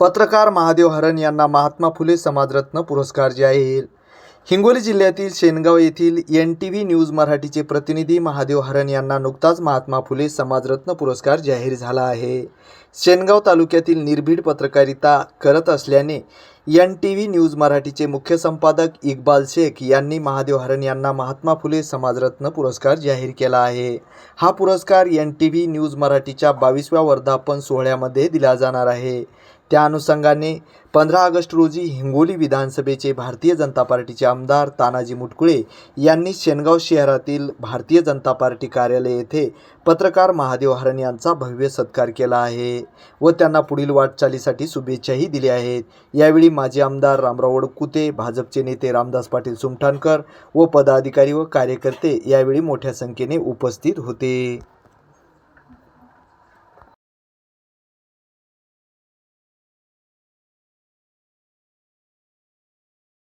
पत्रकार महादेव हरण यांना महात्मा फुले समाजरत्न पुरस्कार जाहीर. हिंगोली जिल्ह्यातील शेनगाव येथील एन टी व्ही न्यूज मराठीचे प्रतिनिधी महादेव हरण यांना नुकताच महात्मा फुले समाजरत्न पुरस्कार जाहीर झाला आहे. शेनगाव तालुक्यातील निर्भीड पत्रकारिता करत असल्याने एन टी व्ही न्यूज मराठीचे मुख्य संपादक इक्बाल शेख यांनी महादेव हरण यांना महात्मा फुले समाजरत्न पुरस्कार जाहीर केला आहे. हा पुरस्कार एन टी व्ही न्यूज मराठीच्या बावीसव्या वर्धापन सोहळ्यामध्ये दिला जाणार आहे. त्या अनुषंगाने पंधरा ऑगस्ट रोजी हिंगोली विधानसभेचे भारतीय जनता पार्टीचे आमदार तानाजी मुटकुळे यांनी शेनगाव शहरातील भारतीय जनता पार्टी कार्यालय येथे पत्रकार महादेव हरण यांचा भव्य सत्कार केला आहे व त्यांना पुढील वाटचालीसाठी शुभेच्छाही दिल्या आहेत. यावेळी माजी आमदार रामराव वडकुते भाजपचे नेते रामदास पाटील सुमठाणकर व पदाधिकारी व कार्यकर्ते यावेळी मोठ्या संख्येने उपस्थित होते.